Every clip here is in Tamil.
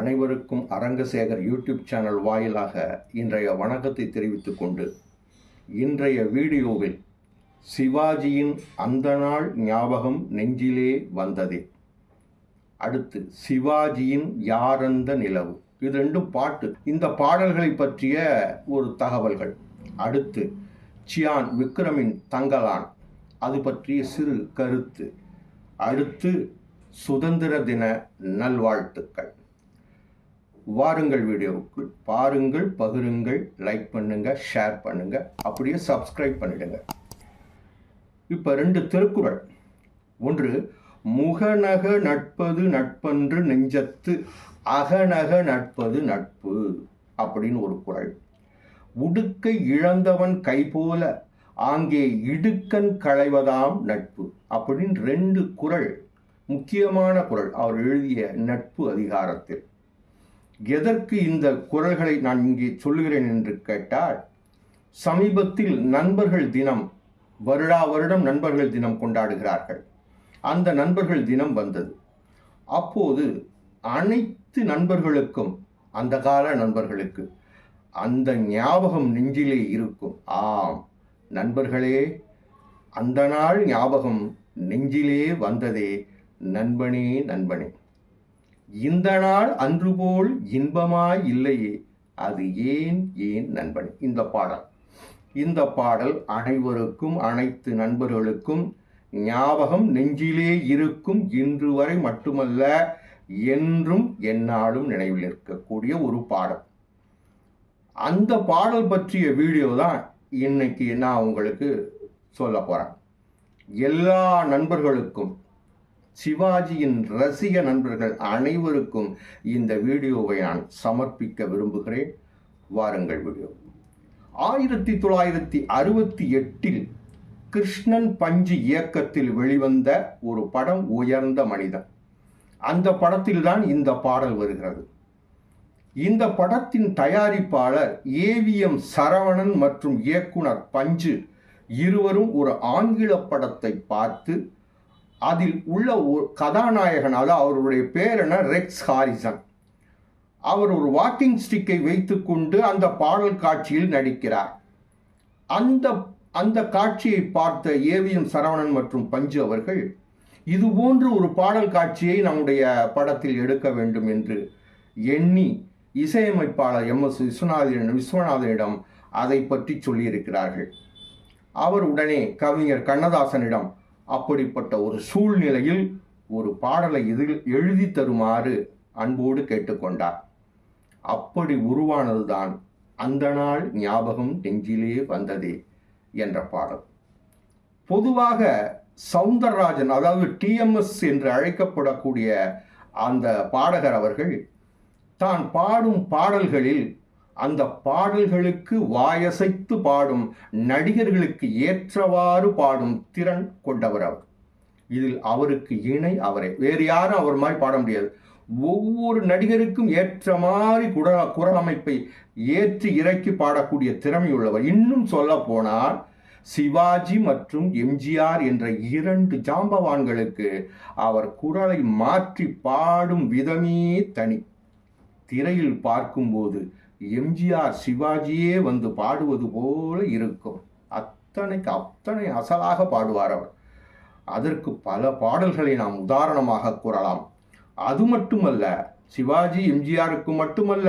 அனைவருக்கும் அரங்கசேகர் யூடியூப் சேனல் வாயிலாக இன்றைய வணக்கத்தை தெரிவித்துக் கொண்டு இன்றைய வீடியோவில் சிவாஜியின் அந்த நாள் ஞாபகம் நெஞ்சிலே வந்ததே. அடுத்து சிவாஜியின் யாரந்த நிலவு. இது ரெண்டும் பாட்டு. இந்த பாடல்களை பற்றிய ஒரு தகவல்கள். அடுத்து சியான் விக்ரமின் தங்கலான் அது பற்றிய சிறு கருத்து. அடுத்து சுதந்திர தின நல்வாழ்த்துக்கள். வாருங்கள் வீடியோவுக்கு பாருங்கள் பகிருங்கள் லைக் பண்ணுங்கள் ஷேர் பண்ணுங்கள் அப்படியே சப்ஸ்கிரைப் பண்ணிடுங்க. இப்போ ரெண்டு திருக்குறள். ஒன்று முகநக நட்பது நட்பன்று நெஞ்சத்து அகநக நட்பது நட்பு அப்படின்னு ஒரு குறள். உடுக்கை இழந்தவன் கை போல ஆங்கே இடுக்கன் களைவதாம் நட்பு அப்படின்னு ரெண்டு குறள். முக்கியமான குரல் அவர் எழுதிய நட்பு அதிகாரத்தில். எதற்கு இந்த குரல்களை நான் இங்கே சொல்லுகிறேன் என்று கேட்டால் சமீபத்தில் நண்பர்கள் தினம் வருடா வருடம் நண்பர்கள் தினம் கொண்டாடுகிறார்கள். அந்த நண்பர்கள் தினம் வந்தது. அப்போது அனைத்து நண்பர்களுக்கும் அந்த கால நண்பர்களுக்கு அந்த ஞாபகம் நெஞ்சிலே இருக்கும். ஆம் நண்பர்களே அந்த நாள் ஞாபகம் நெஞ்சிலே வந்ததே. நண்பனே நண்பனே. இந்த நாள் அன்று போல் இன்பமாய் இல்லையே. அது ஏன் ஏன் நண்பன்? இந்த பாடல். இந்த பாடல் அனைவருக்கும் அனைத்து நண்பர்களுக்கும் ஞாபகம் நெஞ்சிலே இருக்கும் இன்று வரை மட்டுமல்ல என்றும் என்னாலும் நினைவில் இருக்கக்கூடிய ஒரு பாடல். அந்த பாடல் பற்றிய வீடியோ தான் இன்னைக்கு நான் உங்களுக்கு சொல்ல போகிறேன் எல்லா நண்பர்களுக்கும் சிவாஜியின் ரசிக நண்பர்கள் அனைவருக்கும் இந்த வீடியோவை நான் சமர்ப்பிக்க விரும்புகிறேன். வாருங்கள் வீடியோ. ஆயிரத்தி தொள்ளாயிரத்தி அறுபத்தி எட்டில் கிருஷ்ணன் பஞ்சு இயக்கத்தில் வெளிவந்த ஒரு படம் உயர்ந்த மனிதன். அந்த படத்தில்தான் இந்த பாடல் வருகிறது. இந்த படத்தின் தயாரிப்பாளர் ஏவிஎம் சரவணன் மற்றும் இயக்குனர் பஞ்சு இருவரும் ஒரு ஆங்கில படத்தை பார்த்து அதில் உள்ள ஒரு அவருடைய பேர் என்ன ரெக்ஸ் ஹாரிசன். அவர் ஒரு வாக்கிங் ஸ்டிக்கை வைத்துக்கொண்டு அந்த பாடல் காட்சியில் நடிக்கிறார். அந்த அந்த காட்சியை பார்த்த ஏவிஎம் சரவணன் மற்றும் பஞ்சு அவர்கள் இது போன்று ஒரு பாடல் காட்சியை நம்முடைய படத்தில் எடுக்க வேண்டும் என்று எண்ணி இசையமைப்பாளர் எம் எஸ் விஸ்வநாதன் விஸ்வநாதனிடம் அதை பற்றி சொல்லியிருக்கிறார்கள். அவர் உடனே கவிஞர் கண்ணதாசனிடம் அப்படிப்பட்ட ஒரு சூழ்நிலையில் ஒரு பாடலை எதிர் எழுதி தருமாறு அன்போடு கேட்டுக்கொண்டார். அப்படி உருவானதுதான் அந்த நாள் ஞாபகம் நெஞ்சிலே வந்ததே என்ற பாடல். பொதுவாக சவுந்தரராஜன் அதாவது டிஎம்எஸ் என்று அழைக்கப்படக்கூடிய அந்த பாடகர் அவர்கள் தான் பாடும் பாடல்களில் அந்த பாடல்களுக்கு வாயசைத்து பாடும் நடிகர்களுக்கு ஏற்றவாறு பாடும் திறன் கொண்டவர் அவர். இதில் அவருக்கு இணை அவரே. வேறு யாரும் அவர் மாதிரி பாட முடியாது. ஒவ்வொரு நடிகருக்கும் ஏற்ற மாதிரி குட குரல் அமைப்பை ஏற்றி இறக்கி பாடக்கூடிய திறமையுள்ளவர். இன்னும் சொல்ல போனால் சிவாஜி மற்றும் எம்ஜிஆர் என்ற இரண்டு ஜாம்பவான்களுக்கு அவர் குரலை மாற்றி பாடும் விதமே தனி. திரையில் பார்க்கும்போது எம்ஜிஆர் சிவாஜியே வந்து பாடுவது போல இருக்கும். அத்தனைக்கு அத்தனை அசலாக பாடுவார் அவர். அதற்கு பல பாடல்களை நாம் உதாரணமாக கூறலாம். அது மட்டுமல்ல சிவாஜி எம்ஜிஆருக்கு மட்டுமல்ல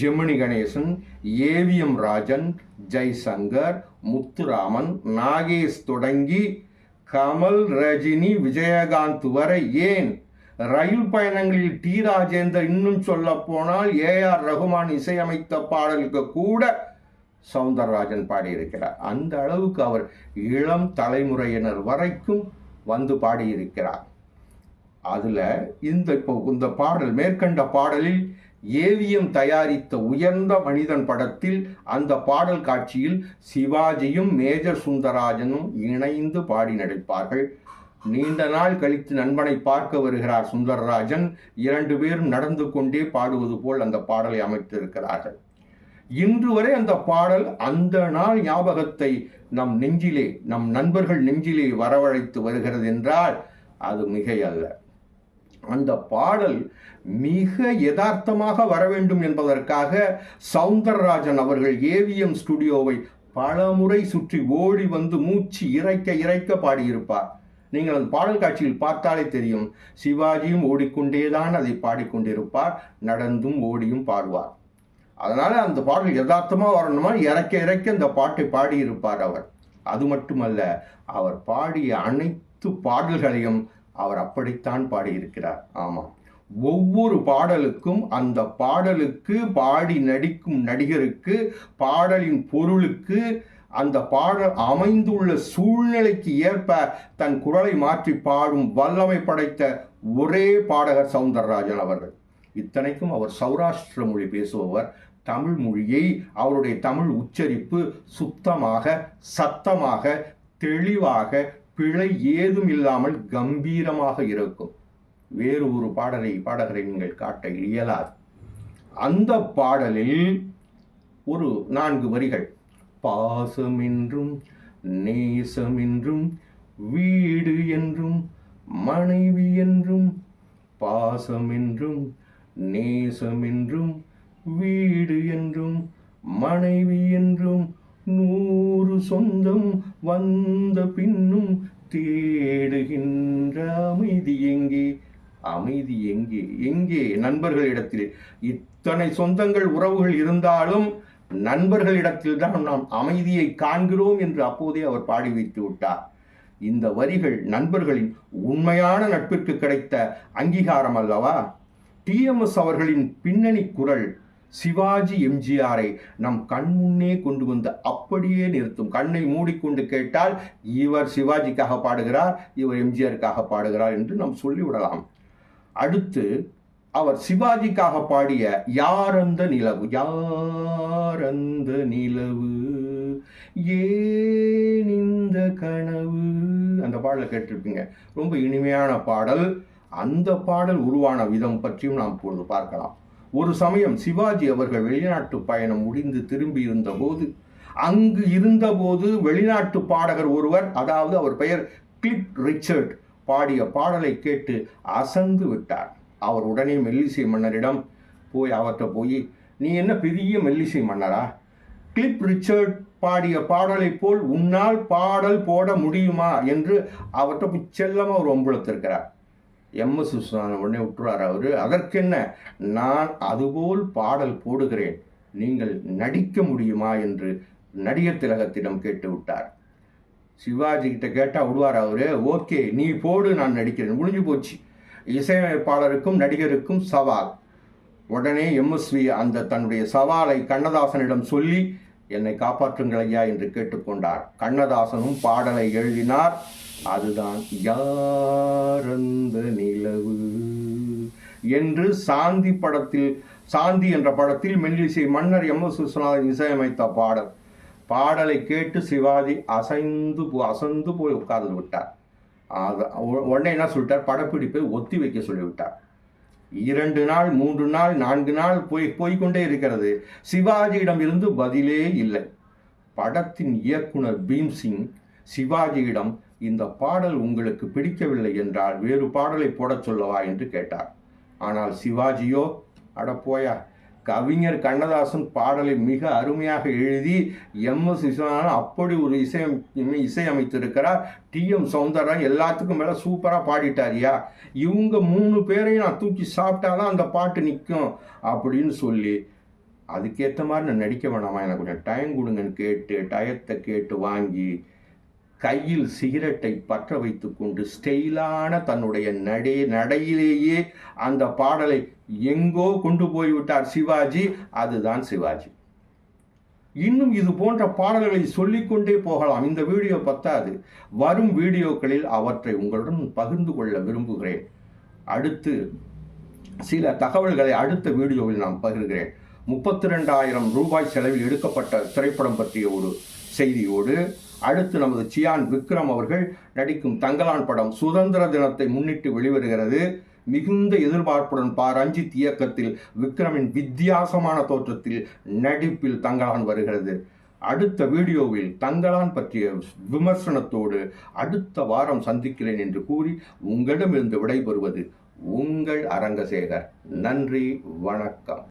ஜெமினி கணேசன் ஏவிஎம் ராஜன் ஜெய்சங்கர் முத்துராமன் நாகேஷ் தொடங்கி கமல் ரஜினி விஜயகாந்த் வரை ஏன் ரயில் பயணங்களில் டி. ராஜேந்தர் இன்னும் சொல்ல போனால் ஏ. ஆர். ரகுமான் இசையமைத்த பாடலுக்கு கூட சவுந்தரராஜன் பாடியிருக்கிறார். அந்த அளவுக்கு அவர் இளம் தலைமுறையினர் வரைக்கும் வந்து பாடியிருக்கிறார். அதில் இந்த இப்போ இந்த பாடல் மேற்கண்ட பாடலில் ஏவிஎம் தயாரித்த உயர்ந்த மனிதன் படத்தில் அந்த பாடல் காட்சியில் சிவாஜியும் மேஜர் சுந்தரராஜனும் இணைந்து பாடி நடிப்பார்கள். நீண்ட நாள் கழித்து நண்பனை பார்க்க வருகிறார் சுந்தரராஜன். இரண்டு பேரும் நடந்து கொண்டே பாடுவது போல் அந்த பாடலை அமைத்திருக்கிறார்கள். இன்று வரை அந்த பாடல் அந்த நாள் ஞாபகத்தை நம் நெஞ்சிலே நம் நண்பர்கள் நெஞ்சிலே வரவழைத்து வருகிறது என்றால் அது மிகை அல்ல அந்த பாடல் மிக யதார்த்தமாக வர வேண்டும் என்பதற்காக சவுந்தரராஜன் அவர்கள் ஏவிஎம் ஸ்டுடியோவை பலமுறை சுற்றி ஓடி வந்து மூச்சு இறைக்க இறைக்க பாடியிருப்பார். நீங்கள் அந்த பாடல் காட்சியில் பார்த்தாலே தெரியும். சிவாஜியும் ஓடிக்கொண்டேதான் அதை பாடிக்கொண்டிருப்பார். நடந்தும் ஓடியும் பாடுவார். அதனால அந்த பாடல் யதார்த்தமாக வரணுமா? இறக்க இறக்க அந்த பாட்டை பாடியிருப்பார் அவர். அது மட்டுமல்ல அவர் பாடிய அனைத்து பாடல்களையும் அவர் அப்படித்தான் பாடியிருக்கிறார். ஆமாம். ஒவ்வொரு பாடலுக்கும் அந்த பாடலுக்கு பாடி நடிக்கும் நடிகருக்கு பாடலின் பொருளுக்கு அந்த பாடல் அமைந்துள்ள சூழ்நிலைக்கு ஏற்ப தன் குரலை மாற்றி பாடும் வல்லமை படைத்த ஒரே பாடகர் சவுந்தரராஜன் அவர்கள். இத்தனைக்கும் அவர் சௌராஷ்டிர மொழி பேசுபவர். தமிழ் மொழியை அவருடைய தமிழ் உச்சரிப்பு சுத்தமாக சத்தமாக தெளிவாக பிழை ஏதும் இல்லாமல் கம்பீரமாக இருக்கும். வேறு ஒரு பாடலை பாடகரை நீங்கள் காட்ட இயலாது. அந்த பாடலில் ஒரு நான்கு வரிகள். பாசமென்றும் நேசமென்றும் வீடு என்றும் மனைவி என்றும் பாசமென்றும் நேசமென்றும் வீடு என்றும் மனைவி என்றும் நூறு சொந்தம் வந்த பின்னும் தேடுகின்ற அமைதி எங்கே? அமைதி எங்கே? எங்கே? நண்பர்களிடத்தில். இத்தனை சொந்தங்கள் உறவுகள் இருந்தாலும் நண்பர்களிடத்தில் தான் நாம் அமைதியை காண்கிறோம் என்று அப்போதே அவர் பாடி வைத்து விட்டார். இந்த வரிகள் நண்பர்களின் உண்மையான நட்பிற்கு கிடைத்த அங்கீகாரம் அல்லவா? டிஎம்எஸ் அவர்களின் பின்னணி குரல் சிவாஜி எம்ஜிஆரை நம் கண்முன்னே கொண்டு வந்து அப்படியே நிறுத்தும். கண்ணை மூடிக்கொண்டு கேட்டால் இவர் சிவாஜிக்காக பாடுகிறார் இவர் எம்ஜிஆருக்காக பாடுகிறார் என்று நாம் சொல்லிவிடலாம். அடுத்து அவர் சிவாஜிக்காக பாடிய யார் அந்த நிலவு? யாரந்த நிலவு? ஏன் இந்த கனவு? அந்த பாடலை கேட்டிருப்பீங்க. ரொம்ப இனிமையான பாடல். அந்த பாடல் உருவான விதம் பற்றியும் நாம் இப்பொழுது பார்க்கலாம். ஒரு சமயம் சிவாஜி அவர்கள் வெளிநாட்டு பயணம் முடிந்து திரும்பி இருந்தபோது அங்கு இருந்தபோது வெளிநாட்டு பாடகர் ஒருவர் அதாவது அவர் பெயர் கிளிப் ரிச்சர்ட் பாடிய பாடலை கேட்டு அசந்து விட்டார். அவர் உடனே மெல்லிசை மன்னரிடம் போய் அவர்கிட்ட போய் நீ என்ன பெரிய மெல்லிசை மன்னரா? கிளிப் ரிச்சர்ட் பாடிய பாடலை போல் உன்னால் பாடல் போட முடியுமா? என்று அவர்கிட்ட போய் செல்லமாக ஒரு ஒம்புளத்திருக்கிறார் எம்எஸ் விஸ்வநாதன் உடனே விட்டுறார் அவர் அதற்கென்ன? நான் அதுபோல் பாடல் போடுகிறேன். நீங்கள் நடிக்க முடியுமா? என்று நடிகர் திலகத்திடம் கேட்டு விட்டார். சிவாஜி கிட்ட கேட்டால் விடுவார் அவர் ஓகே நீ போடு நான் நடிக்கிறேன். முடிஞ்சு போச்சு. இசையமைப்பாளருக்கும் நடிகருக்கும் சவால். உடனே எம்எஸ்வி அந்த தன்னுடைய சவாலை கண்ணதாசனிடம் சொல்லி என்னை காப்பாற்றுங்கள் ஐயா என்று கேட்டுக்கொண்டார். கண்ணதாசனும் பாடலை எழுதினார். அதுதான் யாரந்த நிலவு என்று சாந்தி படத்தில் சாந்தி என்ற படத்தில் மெல்லிசை மன்னர் எம். எஸ். விஸ்வநாதன் இசையமைத்த பாடல். பாடலை கேட்டு சிவாஜி அசைந்து போ- அசந்து போய் உட்கார்ந்து விட்டார். உடனே என்ன சொல்லிட்டார்? படப்பிடிப்பை ஒத்தி வைக்க சொல்லிவிட்டார். இரண்டு நாள் மூன்று நாள் நான்கு நாள் போய் போய்க்கொண்டே இருக்கிறது. சிவாஜியிடம் இருந்து பதிலே இல்லை. படத்தின் இயக்குனர் பீம்சிங் சிவாஜியிடம் இந்த பாடல் உங்களுக்கு பிடிக்கவில்லை என்றால் வேறு பாடலை போடச் சொல்லவா? என்று கேட்டார். ஆனால் சிவாஜியோ அட போயா கவிஞர் கண்ணதாசன் பாடலை மிக அருமையாக எழுதி எம். எஸ். விஸ்வநாதன் அப்படி ஒரு இசை இசையமைத்திருக்கிறார். டி. எம். சௌந்தரா எல்லாத்துக்கும் மேலே சூப்பராக பாடிட்டாரியா இவங்க மூணு பேரையும் நான் தூக்கி சாப்பிட்டாதான் அந்த பாட்டு நிற்கும் அப்படின்னு சொல்லி. அதுக்கேற்ற மாதிரி நான் நடிக்க வேணாமா? எனக்கு கொஞ்சம் டைம் கொடுங்கன்னு கேட்டு டயத்தை கேட்டு வாங்கி கையில் சிகரெட்டை பற்ற வைத்துக்கொண்டு ஸ்டெயிலான தன்னுடைய நடை நடையிலேயே அந்த பாடலை எங்கோ கொண்டு போய்விட்டார் சிவாஜி. அதுதான் சிவாஜி. இன்னும் இது போன்ற பாடல்களை சொல்லிக்கொண்டே போகலாம். இந்த வீடியோ பத்தாது. வரும் வீடியோக்களில் அவற்றை உங்களுடன் பகிர்ந்து கொள்ள விரும்புகிறேன். அடுத்து சில தகவல்களை அடுத்த வீடியோவில் நான் பகிர்கிறேன். முப்பத்தி ரெண்டாயிரம் ரூபாய் செலவில் எடுக்கப்பட்ட திரைப்படம் பற்றிய ஒரு செய்தியோடு அடுத்து நமது சியான் விக்ரம் அவர்கள் நடிக்கும் தங்கலான் படம் சுதந்திர தினத்தை முன்னிட்டு வெளிவருகிறது. மிகுந்த எதிர்பார்ப்புடன் பா. ரஞ்சித் இயக்கத்தில் விக்ரமின் வித்தியாசமான தோற்றத்தில் நடிப்பில் தங்கலான் வருகிறது. அடுத்த வீடியோவில் தங்களான் பற்றிய விமர்சனத்தோடு அடுத்த வாரம் சந்திக்கிறேன் என்று கூறி உங்களிடமிருந்து விடைபெறுவது உங்கள் அரங்கசேகர். நன்றி வணக்கம்.